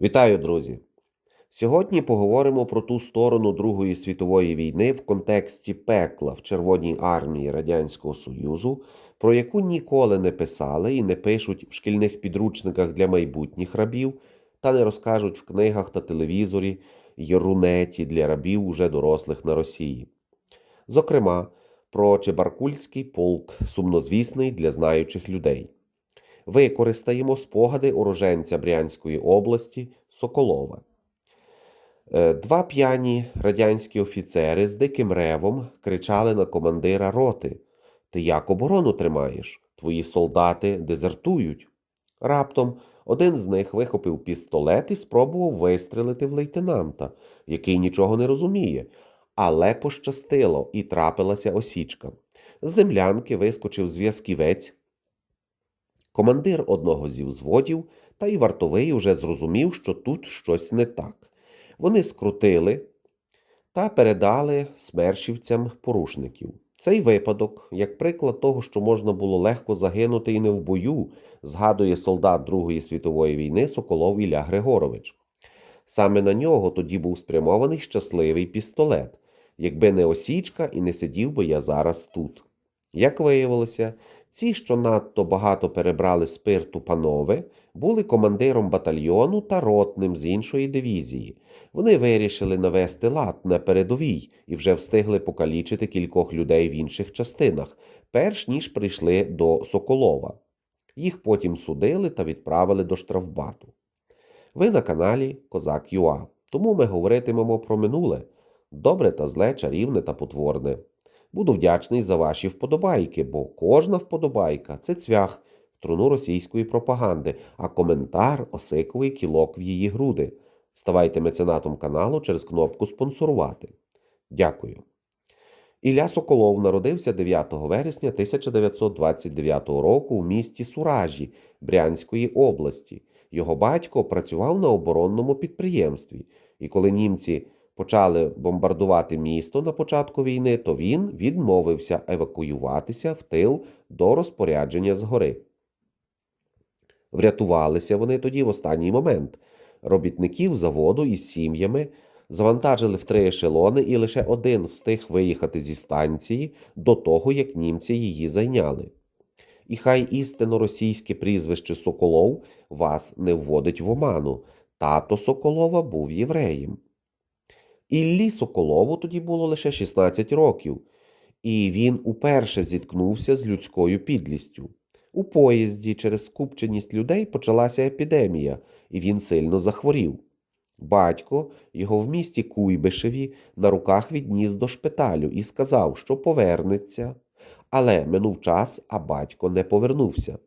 Вітаю, друзі! Сьогодні поговоримо про ту сторону Другої світової війни в контексті пекла в Червоній армії Радянського Союзу, про яку ніколи не писали і не пишуть в шкільних підручниках для майбутніх рабів, та не розкажуть в книгах та телевізорі й рунеті для рабів уже дорослих на Росії. Зокрема, про Чебаркульський полк, сумнозвісний для знаючих людей використаємо спогади уроженця Брянської області Соколова. Е, Два п'яні радянські офіцери з диким ревом кричали на командира роти: Ти як оборону тримаєш? Твої солдати дезертують. Раптом один з них вихопив пістолет і спробував вистрелити в лейтенанта, який нічого не розуміє. Але пощастило і трапилася осічка. З землянки вискочив зв'язківець, Командир одного зі взводів та й вартовий уже зрозумів, що тут щось не так. Вони скрутили та передали смершівцям порушників. Цей випадок, як приклад того, що можна було легко загинути і не в бою, згадує солдат Другої світової війни Соколов Ілля Григорович. Саме на нього тоді був спрямований щасливий пістолет, якби не осічка і не сидів би я зараз тут. Як виявилося, ці, що надто багато перебрали спирту панове, були командиром батальйону та ротним з іншої дивізії. Вони вирішили навести лад на передовій і вже встигли покалічити кількох людей в інших частинах, перш ніж прийшли до Соколова. Їх потім судили та відправили до штрафбату. Ви на каналі Козак Юа, тому ми говоритимемо про минуле добре та зле, чарівне та потворне. Буду вдячний за ваші вподобайки, бо кожна вподобайка це цвях в труну російської пропаганди, а коментар осиковий кілок в її груди. Ставайте меценатом каналу через кнопку спонсорувати. Дякую. Ілля Соколов народився 9 вересня 1929 року в місті Суражі Брянської області. Його батько працював на оборонному підприємстві, і коли німці почали бомбардувати місто на початку війни, то він відмовився евакуюватися в тил до розпорядження згори. Врятувалися вони тоді в останній момент. Робітників заводу із сім'ями завантажили в три ешелони, і лише один встиг виїхати зі станції до того, як німці її зайняли. І хай істинно російське прізвище Соколов вас не вводить в оману. Тато Соколова був євреєм. Іллі Соколову тоді було лише 16 років, і він уперше зіткнувся з людською підлістю. У поїзді через скупченість людей почалася епідемія, і він сильно захворів. Батько його в місті Куйбишеві на руках відніс до шпиталю і сказав, що повернеться. Але минув час, а батько не повернувся.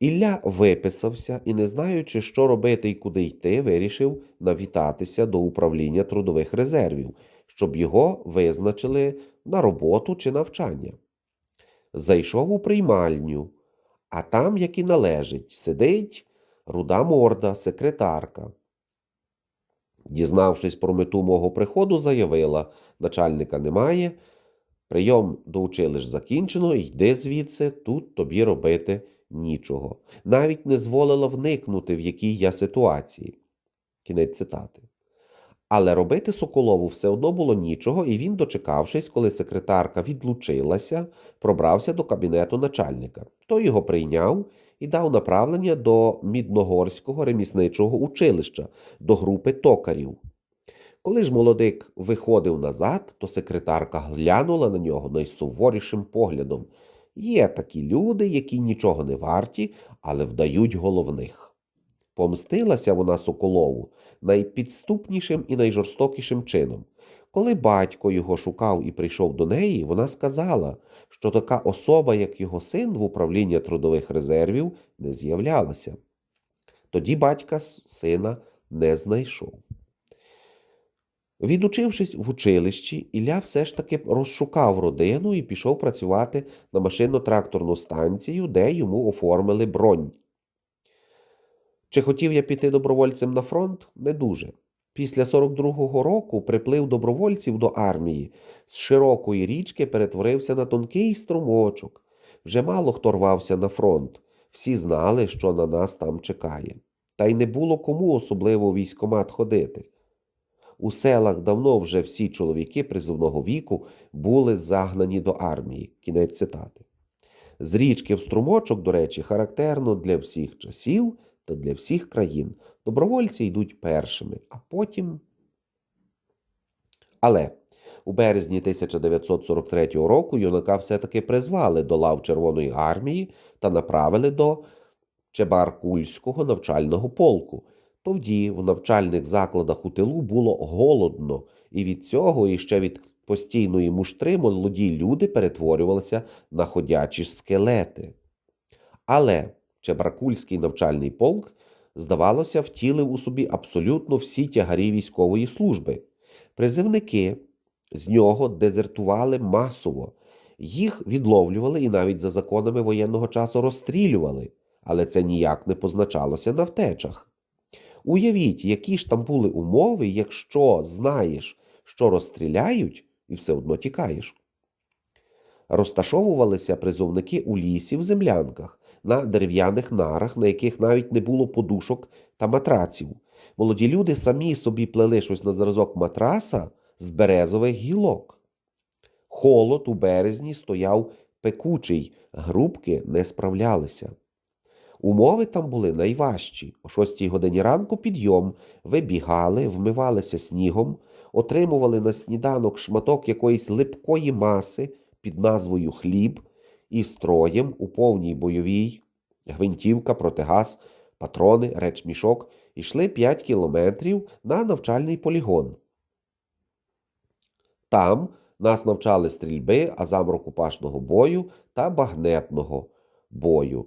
Ілля виписався і, не знаючи, що робити і куди йти, вирішив навітатися до управління трудових резервів, щоб його визначили на роботу чи навчання. Зайшов у приймальню, а там, як і належить, сидить руда морда, секретарка. Дізнавшись про мету мого приходу, заявила начальника немає, прийом до училищ закінчено, йди звідси, тут тобі робити нічого. Навіть не зволила вникнути, в якій я ситуації. Кінець цитати. Але робити Соколову все одно було нічого, і він, дочекавшись, коли секретарка відлучилася, пробрався до кабінету начальника. Той його прийняв і дав направлення до Мідногорського ремісничого училища, до групи токарів. Коли ж молодик виходив назад, то секретарка глянула на нього найсуворішим поглядом. Є такі люди, які нічого не варті, але вдають головних. Помстилася вона Соколову найпідступнішим і найжорстокішим чином. Коли батько його шукав і прийшов до неї, вона сказала, що така особа, як його син в управління трудових резервів, не з'являлася. Тоді батька сина не знайшов. Відучившись в училищі, Ілля все ж таки розшукав родину і пішов працювати на машинно-тракторну станцію, де йому оформили бронь. Чи хотів я піти добровольцем на фронт? Не дуже. Після 42-го року приплив добровольців до армії з широкої річки перетворився на тонкий струмочок. Вже мало хто рвався на фронт. Всі знали, що на нас там чекає. та й не було кому особливо у військомат ходити. У селах давно вже всі чоловіки призовного віку були загнані до армії. Кінець цитати. З річки в струмочок, до речі, характерно для всіх часів та для всіх країн. Добровольці йдуть першими, а потім. Але у березні 1943 року юнака все-таки призвали до лав Червоної армії та направили до Чебаркульського навчального полку. Тоді в навчальних закладах у тилу було голодно, і від цього, і ще від постійної муштри молоді люди перетворювалися на ходячі скелети. Але Чебаркульський навчальний полк, здавалося, втілив у собі абсолютно всі тягарі військової служби. Призивники з нього дезертували масово, їх відловлювали і навіть за законами воєнного часу розстрілювали, але це ніяк не позначалося на втечах. Уявіть, які ж там були умови, якщо знаєш, що розстріляють, і все одно тікаєш. Розташовувалися призовники у лісі в землянках, на дерев'яних нарах, на яких навіть не було подушок та матраців. Молоді люди самі собі плели щось на зразок матраса з березових гілок. Холод у березні стояв пекучий, грубки не справлялися. Умови там були найважчі. О 6 годині ранку підйом, вибігали, вмивалися снігом, отримували на сніданок шматок якоїсь липкої маси під назвою хліб і строєм у повній бойовій, гвинтівка, протигаз, патрони, речмішок, йшли 5 кілометрів на навчальний полігон. Там нас навчали стрільби, азам рукопашного бою та багнетного бою.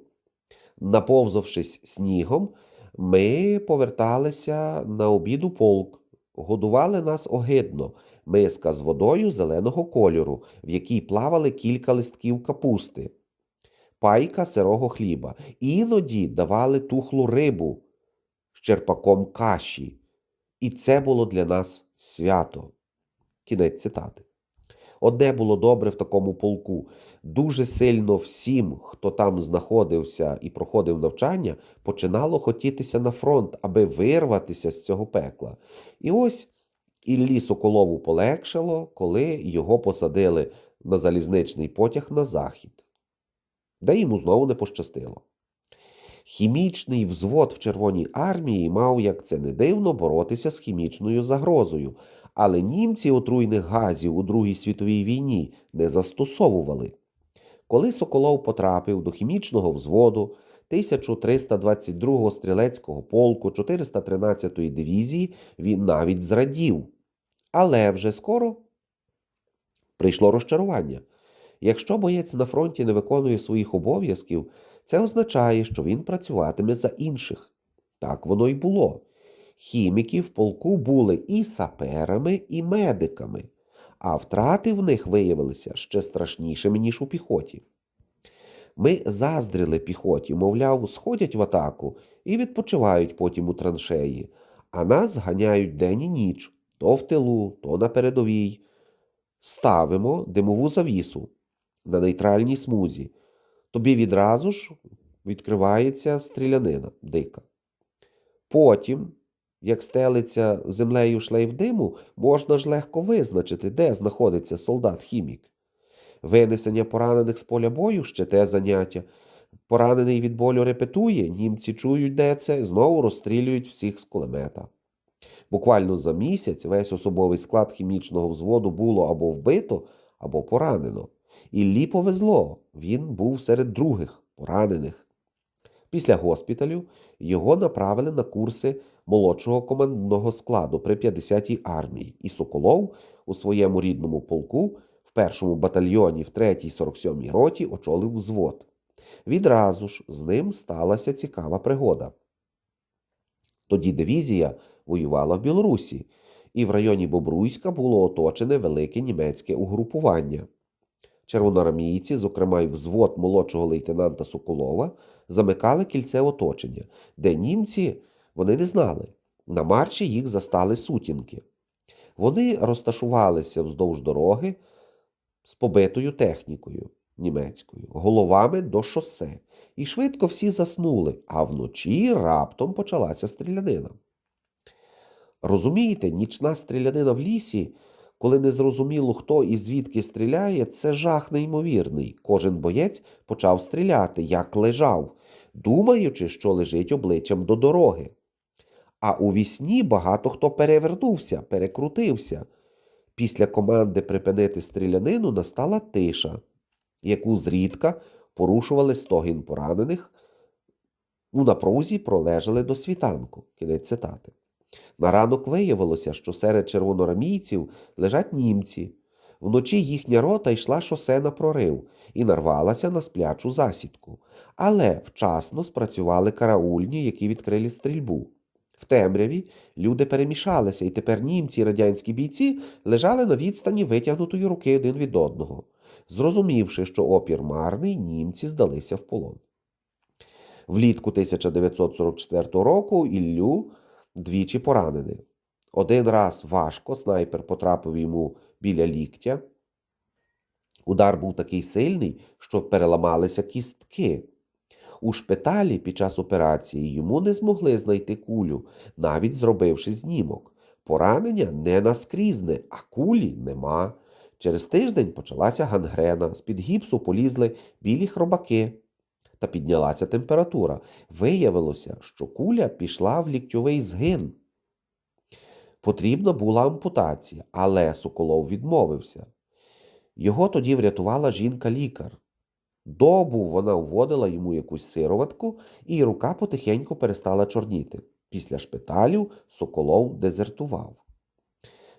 Наповзавшись снігом, ми поверталися на обід у полк. Годували нас огидно, миска з водою зеленого кольору, в якій плавали кілька листків капусти, пайка сирого хліба. Іноді давали тухлу рибу з черпаком каші. І це було для нас свято. Кінець цитати. Одне було добре в такому полку. Дуже сильно всім, хто там знаходився і проходив навчання, починало хотітися на фронт, аби вирватися з цього пекла. І ось Іллі Соколову полегшало, коли його посадили на залізничний потяг на захід, де йому знову не пощастило. Хімічний взвод в Червоній армії мав, як це не дивно, боротися з хімічною загрозою, але німці отруйних газів у Другій світовій війні не застосовували. Коли Соколов потрапив до хімічного взводу 1322-го стрілецького полку 413-ї дивізії, він навіть зрадів. Але вже скоро прийшло розчарування. Якщо боєць на фронті не виконує своїх обов'язків, це означає, що він працюватиме за інших. Так воно й було. Хіміки в полку були і саперами, і медиками, а втрати в них виявилися ще страшнішими, ніж у піхоті. Ми заздрили піхоті, мовляв, сходять в атаку і відпочивають потім у траншеї, а нас ганяють день і ніч, то в тилу, то на передовій. Ставимо димову завісу на нейтральній смузі. Тобі відразу ж відкривається стрілянина дика. Потім, як стелиться землею шлейф диму, можна ж легко визначити, де знаходиться солдат-хімік. Винесення поранених з поля бою ще те заняття. Поранений від болю репетує, німці чують, де це, знову розстрілюють всіх з кулемета. Буквально за місяць весь особовий склад хімічного взводу було або вбито, або поранено. Іллі повезло, він був серед других поранених. Після госпіталю його направили на курси молодшого командного складу при 50-й армії, і Соколов у своєму рідному полку в першому батальйоні в 3-й 47-й роті очолив взвод. Відразу ж з ним сталася цікава пригода. Тоді дивізія воювала в Білорусі, і в районі Бобруйська було оточене велике німецьке угрупування. Червоноармійці, зокрема й взвод молодшого лейтенанта Соколова, замикали кільце оточення, де німці вони не знали. На марші їх застали сутінки. Вони розташувалися вздовж дороги з побитою технікою. німецькою, головами до шосе. І швидко всі заснули, а вночі раптом почалася стрілянина. Розумієте, нічна стрілянина в лісі, коли не зрозуміло, хто і звідки стріляє, це жах неймовірний. Кожен боєць почав стріляти, як лежав, думаючи, що лежить обличчям до дороги. А у вісні багато хто перевернувся, перекрутився. Після команди припинити стрілянину настала тиша, яку зрідка порушували стогін поранених. У напрузі пролежали до світанку. Кінець цитати. На ранок виявилося, що серед червоноармійців лежать німці. Вночі їхня рота йшла шосе на прорив і нарвалася на сплячу засідку. Але вчасно спрацювали караульні, які відкрили стрільбу. В темряві люди перемішалися, і тепер німці і радянські бійці лежали на відстані витягнутої руки один від одного. Зрозумівши, що опір марний, німці здалися в полон. Влітку 1944 року Іллю двічі поранений. Один раз важко снайпер потрапив йому біля ліктя. Удар був такий сильний, що переламалися кістки. У шпиталі під час операції йому не змогли знайти кулю, навіть зробивши знімок. Поранення не наскрізне, а кулі нема. Через тиждень почалася гангрена, з-під гіпсу полізли білі хробаки. Та піднялася температура. Виявилося, що куля пішла в ліктьовий згин. Потрібна була ампутація, але Соколов відмовився. Його тоді врятувала жінка-лікар. Добу вона вводила йому якусь сироватку, і рука потихеньку перестала чорніти. Після шпиталю Соколов дезертував.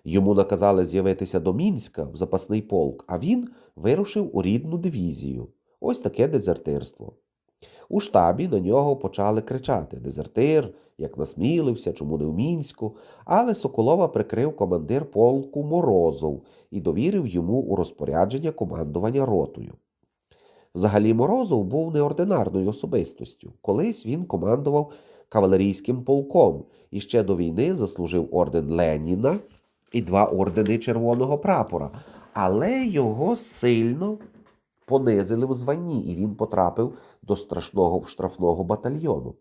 Йому наказали з'явитися до Мінська в запасний полк, а він вирушив у рідну дивізію. Ось таке дезертирство. У штабі на нього почали кричати Дезертир, як насмілився, чому не в Мінську, але Соколова прикрив командир полку Морозов і довірив йому у розпорядження командування ротою. Взагалі Морозов був неординарною особистостю. Колись він командував кавалерійським полком і ще до війни заслужив орден Леніна і два ордени Червоного прапора. Але його сильно понизили в званні, і він потрапив до страшного штрафного батальйону.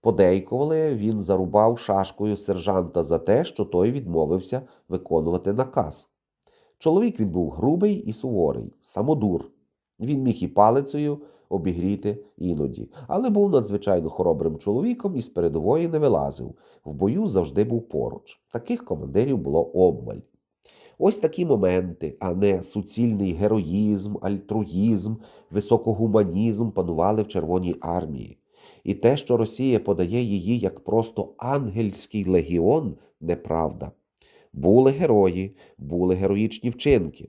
Подейкували, він зарубав шашкою сержанта за те, що той відмовився виконувати наказ. Чоловік він був грубий і суворий, самодур. Він міг і палицею обігріти іноді, але був надзвичайно хоробрим чоловіком і з передової не вилазив. В бою завжди був поруч. Таких командирів було обмаль. Ось такі моменти, а не суцільний героїзм, альтруїзм, високогуманізм панували в Червоній армії. І те, що Росія подає її як просто ангельський легіон, неправда. Були герої, були героїчні вчинки,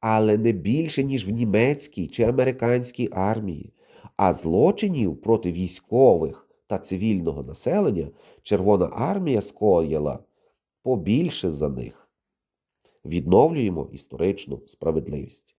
але не більше, ніж в німецькій чи американській армії, а злочинів проти військових та цивільного населення Червона армія скоїла побільше за них. Відновлюємо історичну справедливість.